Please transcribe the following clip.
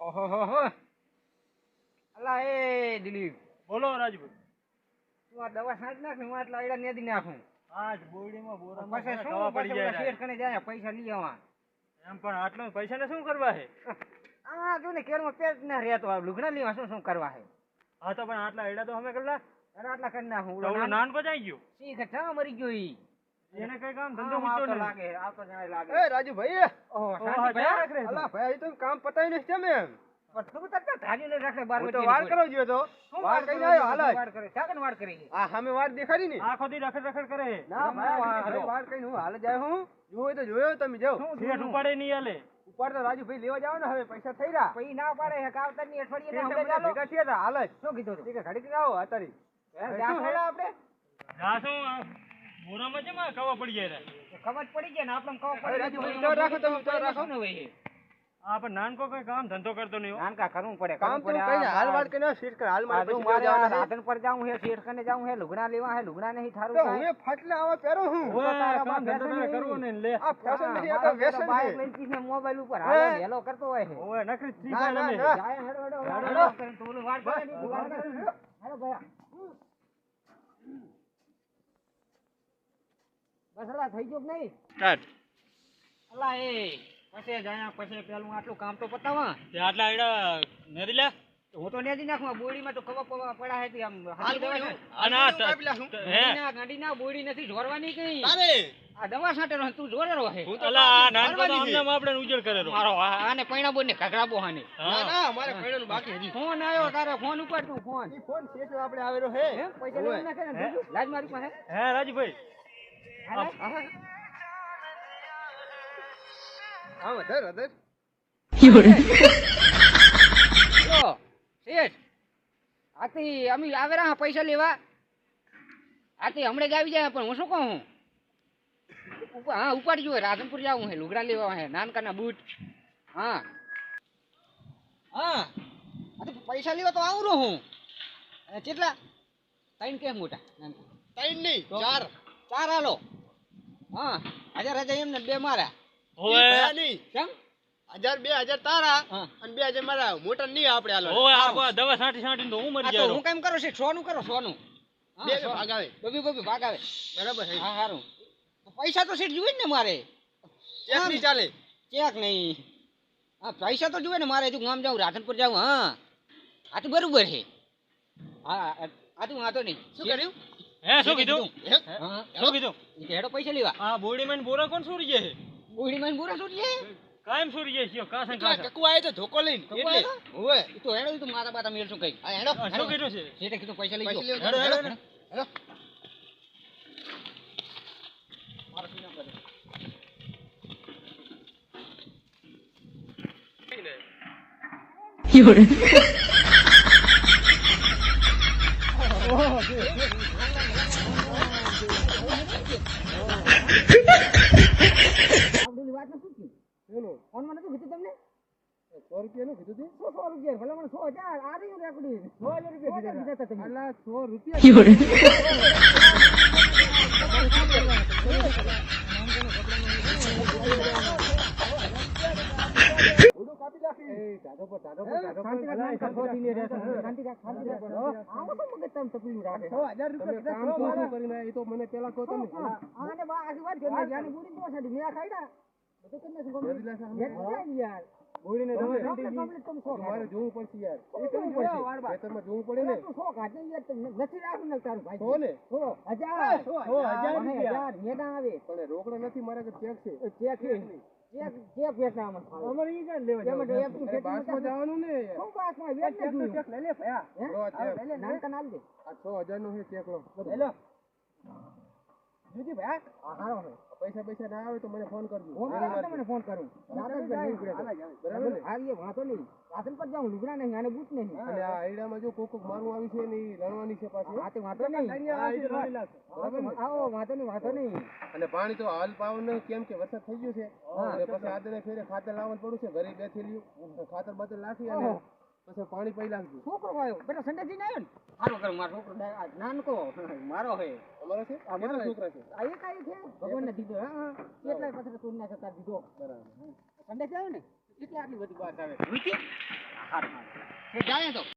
ઓહોહોહો. એ દિલીપ બોલો રાજભાઈ તું આ દવા સાંજ નાખ હું આટલા આયડા નેદી નાખું આજ બોરડીમાં બોરામાં પછી શું પડી જાય શેઠ કને જાય પૈસા લઈ આવવા એમ પણ આટલા પૈસા શું કરવા છે આ જો ને કેળમાં પેટ ના રહેતો આ લુગડા લેવા શું શું કરવા હે હા તો પણ આટલા એડા તો અમે કરલા અરે આટલા કરી નાખું નાનકો જાય ગયો શીખ ચા મરી ગયો ઈ એને કઈ કામ ધંધો આમ મૂકતો લાગે આવતો જાણે લાગે. એ રાજુભાઈ ઓહો ઓહો, શાંતિ જા ભયા? રાખ રે તું. અલા ભાઈ તો કામ પતાવી નથી કેમ એમ? પણ તું તો ત્યાં ને રાખે બાર હું તો વાર કરો ગયો તો. શું વાર વાર કઈ કરો? હાલ વાર કરે. શાકન વાર કરી આ સામે વાર દેખાડી ને. આખો દી રખડ રખડ કરે. ના ભાઈ વાર ભાઈ કરો. વાર કઈ હું હાલ જાય હું. જોયો તો જોયો તમે જાઓ. શેઠ ઉપાડે નહીં આલે ઉપર તો રાજુભાઈ લેવા જાવ ને હવે પૈસા થઈ રહ્યા. પછી ના પાડે અઠવાડિયે શેઠે ના બધા હમણાં ભેગા થયા હાલ શું કીધું ઠીક છે આવો અત્યારે હે, આપણે? જાશું આ બોરામાં છે માં ખાવા પડી જાય રે. ખબર પડી જાય ને આપણને ખબર પડી જાય. રાખો તમે, તો રાખો. ને ભાઈ હા પણ નાનકો કઈ કામ ધંધો કરતો નહીં નાનકા કરવું પડે કામ તો. કઈ હાલ વાત કરીને શેઠ કર હાલ મારે પછી જવાના છે. રાધન પર જાઉં હે શેઠ કને જાઉં હે લુગડા લેવા હે લુગડા નહીં થારું તો. હું ફાટલા આવા પહેરું હું તારા કામ ધંધો કરવો ને લે આ ફેશન નથી આ તો વ્યસન પેલો બાઈક લઈને કીને મોબાઈલ ઉપર હાલે હેલો કરતો હોય હે ઓય નખરી ના, ફાયર ના, જાય હેડો, હેડો, હેડો, હેડો. હેડો. ઓલું વાર કરે ની તું વાર કરે. હેડો ભયા. બસ થઈ ગયો કે નહીં? સ્ટાર્ટ અલા એ પછી જાયા પછી પેલું આટલું કામ તો પતાવા. તે આટલા એડા નથી લે? હું તો નેજી નાખું બોડીમાં તો ખબર પવા પડા હે તે આમ હાલ દેવા છે. અને આ. હે ગાડીના- ગાડીના બોડી નથી જોરવાની કઈ. અરે આ દવા છાંટેલો તું જોરેલો હે. અલા આ નાનકો તો આમને આપણે ઉજળ કરેલો મારો આને પૈણા બોને ઘઘરાબો હાને. ના ના મારે પહેરેલું બાકી હજી. ફોન આવ્યો તારે ફોન ઉપર તું ફોન. ફોન શેઠનો આપણે આવેલો હે. હે? પૈસા ના ને? બીજું? લાજ મારી પાસે? હે રાજભાઈ. વધર વધર. જો, શેઠ આથી અમે આવેલા હા પૈસા લેવા. આથી હમણાં જ આવી જાય પણ હું શું કહું? હું હા ઉપાડી જોઈએ રાધનપુર જવું હે લુગડા લેવા હે નાનકાના બૂટ. હા. હા. પૈસા લેવા તો આવું રહું હું કેટલા? ત્રણ કેમ મોટા? ત્રણ નહીં? ચાર. ચાર હાલો હા હજાર હજાર એમને બે મારા હવે? નહીં. કેમ? હજાર બે હજાર તારા અને બે હજાર મારા મોટર નહીં આપણે હાલો. ઓવે આ દવા છાંટી છાંટીને તો હું મરી જાય હું કેમ કરું છે સોનું કરો સોનું. બે ભાગાવે ભાગ આવે. બબી બબી ભાગ આવે. બરાબર છે. હા સારું પૈસા તો સીટ જોઈએ ને મારે. ચેક નહીં ચાલે. ચેક નહીં. હા પૈસા તો જોઈએ ને મારે. હજુ ગામ જાઉં રાધનપુર જાઉં હા. આ તો બરોબર છે. હા આ- આ તો વાંધો નહીં. શું કર્યું? હે શું કીધું? શું કીધું? હેડો પૈસા લેવા. આ બોડીમાં બોરા કોણ સુરી છે? બોડી માં બુરા છૂટીએ કાયમ સુરી છે કાસન કાસન. ટકુ આયો તો ધોકો લઈને. એટલે આયો? તો હેડો તો મારા બાતા મેળ શું કઈ આ હેડો શું કીધું છે? શેઠે કીધું પૈસા લઈ હેડો, હેડો, હેડો હેડો. આપણી વાત શું થયું ફોનમાં નતું કીધું તમને સો રૂપિયાનું કીધું તું સો સો રૂપિયા ભલે મને સો હજાર આ રહ્યું રેકડી સો હજાર રૂપિયા કીધા હતા તમે અલા સો રૂપિયા ઓડું કાપી નાખી એ ઢાઢો પર ઢાઢો પર ઢાઢો પર શાંતિ રાખ, અલા, શાંતિ શાંતિ રાખ, રાખ, શાંતિ રાખ, તો મગજ તમે તકલીફ રાખે. સો હજાર રૂપિયા કામ મારા. કરીને એ તો મને પેલા કહો તમે આને બા આશીર્વાદ કર્યો. જાની બુરી તો સાડી મેં ખાઈડા બધું કરી નાખ્યું ગમે યાર. બોડીને તમે મારે જોવું પડશે યાર એ કેવું પડશે? ખેતરમાં જોવું પડે ને તું સો ખાધા યાર, તમને નથી રાખું ને તારું ભાઈ. સો ને? સો હજાર. સો હજાર રૂપિયા. મેડા આવે. પણ રોકડા નથી મારા કે ચેક છે ચેક છે. ચેક, ચેક વેચવામાં આવે. અમારે ઈ લેવા એમાં તો જવાનું ને ને જોયું. ચેક લઈ લે ભયા. લો લે, નાનકા ના દે. આ છ હજારનું છે ચેક લો હેલો. જોજી ભયા હા, પૈસા પૈસા ના આવે તો મને ફોન કરજો. હું મને ફોન કરું. બરાબર ને? હા, વાંધો નહીં. રાશન પર જાઉં લુગડા નહીં આને બૂટ નહીં. અને આ આઈડામાં જો કોક કોક મારવું આવી છે ને લણવાની રણવાની છે પાછી. હા, તે વાંધો નહીં. આવો વાંધો નહીં વાંધો નહીં. અને પાણી તો હાલ પાવાનું કેમ કે વરસાદ થઈ ગયો છે. અને પછી આદરે ફેરે ખાતર લાવવાનું પડ્યું છે ઘરે બે ખાતર બાતર નાખી અને. પછી પાણી પી છોકરો આવ્યો બેટા સંડેજી આવ્યો ને? સારું કરું મારો છોકરો નાનકો મારો હે. અમારો છે? આ મારો છોકરા છે. આ એક છે? ભગવાનને દીધો હા કેટલાય પથરા તોડી નાખ્યા તાર દીધો. બરાબર. સંડેજ આવ્યો ને? એટલે આટલી બધી વાત આવે. સારું સારું જાય તો.